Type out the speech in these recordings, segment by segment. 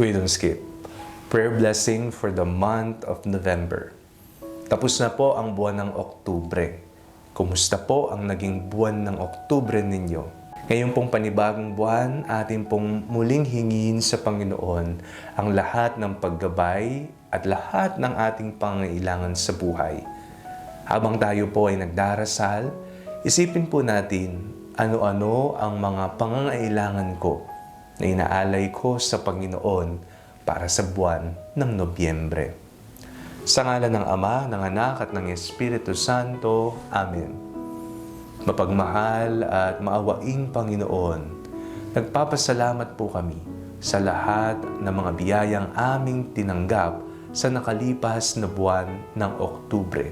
We don't skip. Prayer blessing for the month of November. Tapos na po ang buwan ng Oktubre. Kumusta po ang naging buwan ng Oktubre ninyo? Ngayon pong panibagong buwan, atin pong muling hingin sa Panginoon ang lahat ng paggabay at lahat ng ating pangailangan sa buhay. Habang tayo po ay nagdarasal, isipin po natin ano-ano ang mga pangangailangan ko na inaalay ko sa Panginoon para sa buwan ng Nobyembre. Sa ngalan ng Ama, ng Anak at ng Espiritu Santo. Amen. Mapagmahal at maawaing Panginoon, nagpapasalamat po kami sa lahat ng mga biyayang aming tinanggap sa nakalipas na buwan ng Oktubre.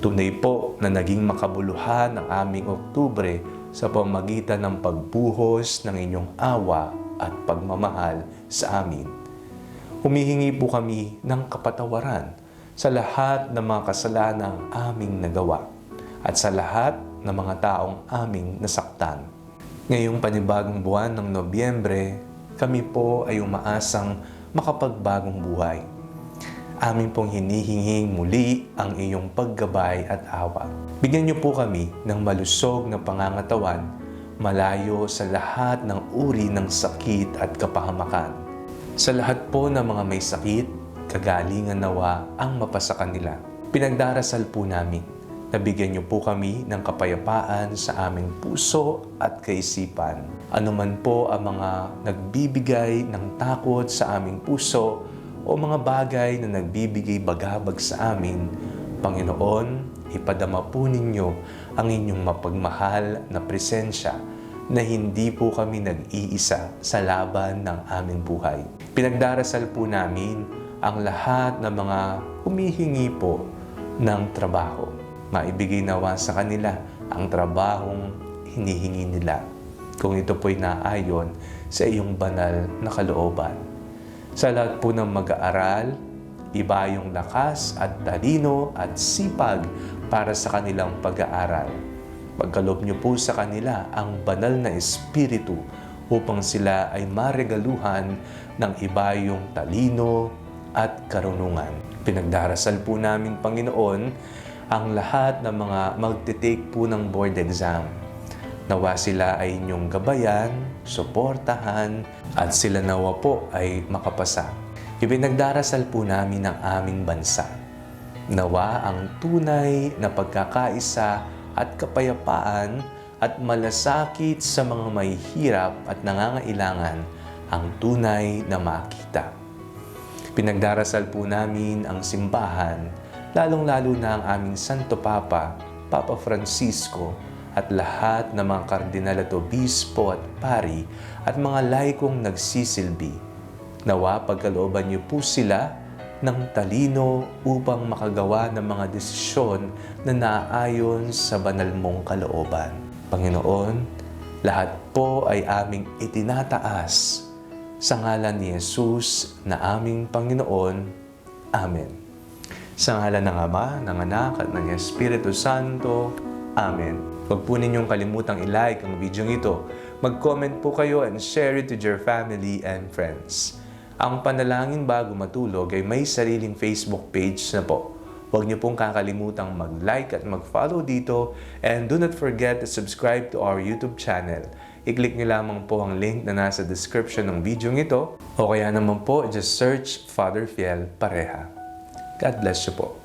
Tunay po na naging makabuluhan ang aming Oktubre sa pamagitan ng pagbuhos ng inyong awa at pagmamahal sa amin. Humihingi po kami ng kapatawaran sa lahat ng mga kasalanang aming nagawa at sa lahat ng mga taong aming nasaktan. Ngayong panibagong buwan ng Nobyembre, kami po ay umaasang makapagbagong buhay. Amin pong hinihinging muli ang iyong paggabay at awa. Bigyan niyo po kami ng malusog na pangangatawan, malayo sa lahat ng uri ng sakit at kapahamakan. Sa lahat po ng mga may sakit, kagalingan nawa ang mapasa kanila. Pinagdarasal po namin Nabigyan niyo po kami ng kapayapaan sa aming puso at kaisipan. Ano man po ang mga nagbibigay ng takot sa aming puso o mga bagay na nagbibigay bagabag sa amin, Panginoon, ipadama po ninyo ang inyong mapagmahal na presensya na hindi po kami nag-iisa sa laban ng aming buhay. Pinagdarasal po namin ang lahat ng mga humihingi po ng trabaho. Maibigay nawa sa kanila ang trabahong hinihingi nila kung ito po'y naayon sa iyong banal na kalooban. Sa lahat po ng mag-aaral, iba yung lakas at talino at sipag para sa kanilang pag-aaral. Pagkalob niyo po sa kanila ang banal na espiritu upang sila ay maregaluhan ng iba yung talino at karunungan. Pinagdarasal po namin, Panginoon, ang lahat ng mga magte-take po ng board exam. Nawa sila ay inyong gabayan, suportahan, at sila nawa po ay makapasa. Ipinagdarasal po namin ang aming bansa. Nawa ang tunay na pagkakaisa at kapayapaan at malasakit sa mga may hirap at nangangailangan ang tunay na makita. Pinagdarasal po namin ang simbahan, lalong-lalo na ang aming Santo Papa, Papa Francisco, at lahat ng mga kardinal at obispo at pari at mga laikong nagsisilbi. Nawa pagkalooban niyo po sila ng talino upang makagawa ng mga desisyon na naaayon sa banal mong kalooban. Panginoon, lahat po ay aming itinataas sa ngalan ni Jesus na aming Panginoon. Amen. Sa ngalan ng Ama, ng Anak at ng Espiritu Santo. Amen. Huwag po ninyong kalimutang i-like ang video ito. Mag-comment po kayo and share it to your family and friends. Ang panalangin bago matulog ay may sariling Facebook page na po. Huwag niyo pong kakalimutang mag-like at mag-follow dito and do not forget to subscribe to our YouTube channel. I-click niyo lamang po ang link na nasa description ng video ito o kaya naman po just search Father Fiel Pareha. God bless you po.